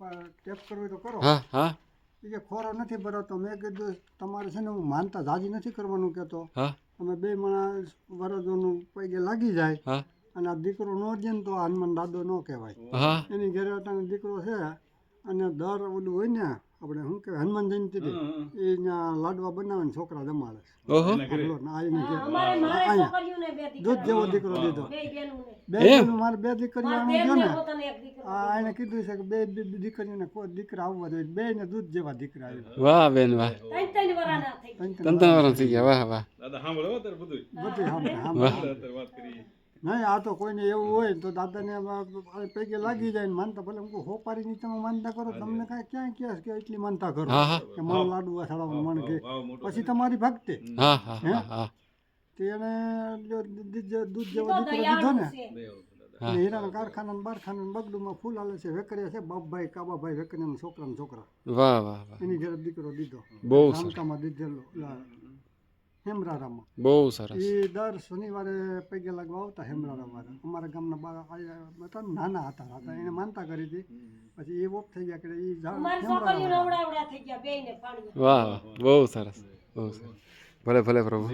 Tap કરવો તો કરો. હા હા. કે ખોરો નથી ભરાતો મેં કીધું તમારે છે ને હું માનતા જાજી નથી કરવાનું કહેતો. હા. અમે બે માણસ વરદોનું પૈકે લાગી જાય અને આ દીકરો નો દે તો આ હનુમાન દાદો ન કહેવાય. એની ઘરે અટાણે દીકરો છે અને દર ઓલું હોય ને આપણે શું કહેવાય હનુમાન જયંતિ એ ત્યાં લાડવા બનાવે ને છોકરા જમાડે ઓહો. ને દૂધ જેવો દીકરો દીધો બે મારે બે દીકરીઓ ગયો ને. હા આ એને કીધું છે કે બે દીકરીઓને કોઈ દીકરા આવવા જોઈએ બે ને દૂધ જેવા દીકરા આવ્યા. વાહ બેન વાહ. ત્રણ ત્રણ વરણ થઈ ગયા. વાહ વાહ. દાદા સાંભળો હો તારે બધું સાંભળે, સાંભળે. વાત નહીં આ તો કોઈને એવું હોય તો દાદાને પૈકી લાગી જાય ને માનતા ભલે. હું હોપારીની તમે માનતા કરો તમને કાંઈ ક્યાંય ક્યાં કે એટલી માનતા કરો. કે મારો લાડુ ચડાવવાનું મન કે. પછી તમારી ભક્તિ. હા. એને જો દૂધ જેવો દીકરો દીધો ને હીરાના કારખાના ને બારખાના બગડુમાં ફૂલ હાલે છે વેકરિયા છે બાપભાઈ કાબાભાઈ વેકરિયાના છોકરા ને છોકરા. વાહ વાહ વાહ. એની ઘરે દીકરો દીધો. બહુ રામકામાં દીધેલો હેમરારામાં. બહુ સરસ. એ દર શનિવારે પૈગે લાગવા આવતા હેમરારામાં. અમારા ગામના બાળક હતા નાના હતા હતા. એને માનતા કરી હતી. પછી એ ઓફ થઈ ગયા કે એ પાણી વાહ વાહ. બહુ સરસ બહુ સરસ. ભલે ભલે પ્રભુ.